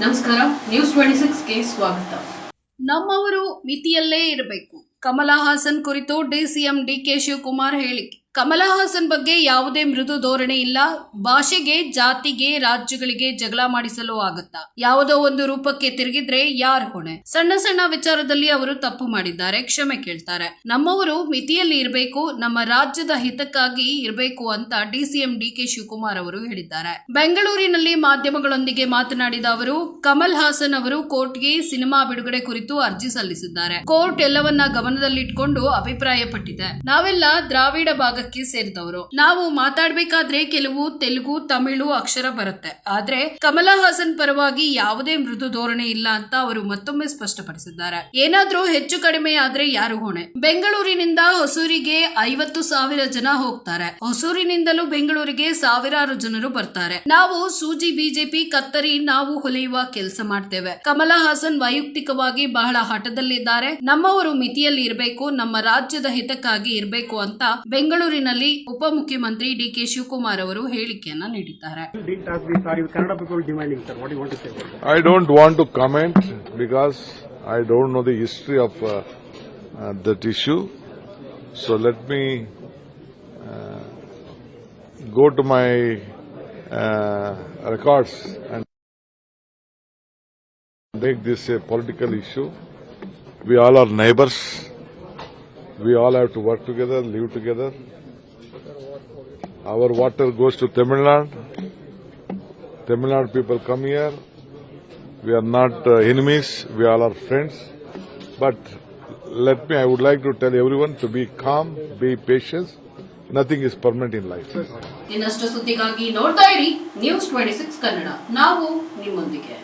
ನಮಸ್ಕಾರ news twenty ಸಿಕ್ಸ್ಗೆ ಸ್ವಾಗತ. ನಮ್ಮವರು ಮಿತಿಯಲ್ಲೇ ಇರಬೇಕು. ಕಮಲಾ ಹಾಸನ್ ಕುರಿತು ಡಿಸಿಎಂ ಡಿಕೆ ಶಿವಕುಮಾರ್ ಹೇಳಿಕೆ ಕಮಲ ಹಾಸನ್ ಬಗ್ಗೆ ಯಾವುದೇ ಮೃದು ಧೋರಣೆ ಇಲ್ಲ. ಭಾಷೆಗೆ, ಜಾತಿಗೆ, ರಾಜ್ಯಗಳಿಗೆ ಜಗಳ ಮಾಡಿಸಲು ಆಗುತ್ತಾ? ಯಾವುದೋ ಒಂದು ರೂಪಕ್ಕೆ ತಿರುಗಿದ್ರೆ ಯಾರು ಹೊಣೆ? ಸಣ್ಣ ಸಣ್ಣ ವಿಚಾರದಲ್ಲಿ ಅವರು ತಪ್ಪು ಮಾಡಿದ್ದಾರೆ, ಕ್ಷಮೆ ಕೇಳ್ತಾರೆ. ನಮ್ಮವರು ಮಿತಿಯಲ್ಲಿ ಇರಬೇಕು, ನಮ್ಮ ರಾಜ್ಯದ ಹಿತಕ್ಕಾಗಿ ಇರಬೇಕು ಅಂತ ಡಿಸಿಎಂ ಡಿಕೆ ಶಿವಕುಮಾರ್ ಅವರು ಹೇಳಿದ್ದಾರೆ. ಬೆಂಗಳೂರಿನಲ್ಲಿ ಮಾಧ್ಯಮಗಳೊಂದಿಗೆ ಮಾತನಾಡಿದ ಅವರು, ಕಮಲ್ ಹಾಸನ್ ಅವರು ಕೋರ್ಟ್ಗೆ ಸಿನಿಮಾ ಬಿಡುಗಡೆ ಕುರಿತು ಅರ್ಜಿ ಸಲ್ಲಿಸಿದ್ದಾರೆ. ಕೋರ್ಟ್ ಎಲ್ಲವನ್ನ ಗಮನದಲ್ಲಿಟ್ಕೊಂಡು ಅಭಿಪ್ರಾಯಪಟ್ಟಿದೆ. ನಾವೆಲ್ಲ ದ್ರಾವಿಡ ಭಾಗಕ್ಕೆ ಸೇರಿದವರು. ನಾವು ಮಾತಾಡ್ಬೇಕಾದ್ರೆ ಕೆಲವು ತೆಲುಗು, ತಮಿಳು ಅಕ್ಷರ ಬರುತ್ತೆ. ಆದ್ರೆ ಕಮಲಾ ಹಾಸನ್ ಪರವಾಗಿ ಯಾವುದೇ ಮೃದು ಧೋರಣೆ ಇಲ್ಲ ಅಂತ ಅವರು ಮತ್ತೊಮ್ಮೆ ಸ್ಪಷ್ಟಪಡಿಸಿದ್ದಾರೆ. ಏನಾದ್ರೂ ಹೆಚ್ಚು ಕಡಿಮೆ ಆದ್ರೆ ಯಾರು ಹೊಣೆ? ಬೆಂಗಳೂರಿನಿಂದ ಹೊಸೂರಿಗೆ ಐವತ್ತು ಸಾವಿರ ಜನ ಹೋಗ್ತಾರೆ. ಹೊಸೂರಿನಿಂದಲೂ ಬೆಂಗಳೂರಿಗೆ ಸಾವಿರಾರು ಜನರು ಬರ್ತಾರೆ. ನಾವು ಸೂಜಿ ಬಿಜೆಪಿ ಕತ್ತರಿ, ನಾವು ಹೊಲಿಯುವ ಕೆಲಸ ಮಾಡ್ತೇವೆ. ಕಮಲಾ ಹಾಸನ್ ವೈಯಕ್ತಿಕವಾಗಿ ಬಹಳ ಹಠದಲ್ಲಿದ್ದಾರೆ. ನಮ್ಮವರು ಮಿತಿಯಲ್ಲಿ ಕೈಯಲ್ಲಿ ಇರಬೇಕು, ನಮ್ಮ ರಾಜ್ಯದ ಹಿತಕ್ಕಾಗಿ ಇರಬೇಕು ಅಂತ ಬೆಂಗಳೂರಿನಲ್ಲಿ ಉಪಮುಖ್ಯಮಂತ್ರಿ ಡಿ ಕೆ ಶಿವಕುಮಾರ್ ಅವರು ಹೇಳಿಕೆಯನ್ನ ನೀಡಿದ್ದಾರೆ. I don't want to comment because I don't know the history of that issue so let me go to my records make this a political issue we all are neighbours We all have to work together, live together. Our water goes to Tamil Nadu. Tamil Nadu people come here. We are not uh, enemies. We all are friends. But let me, I would like to tell everyone to be calm, be patient. Nothing is permanent in life. ಇನ್ನಷ್ಟು ಸುದ್ದಿಗಾಗಿ ನೋಡ್ತಾ ಇರಿ news twenty six Kannada ನಾವು ನಿಮ್ಮೊಂದಿಗೆ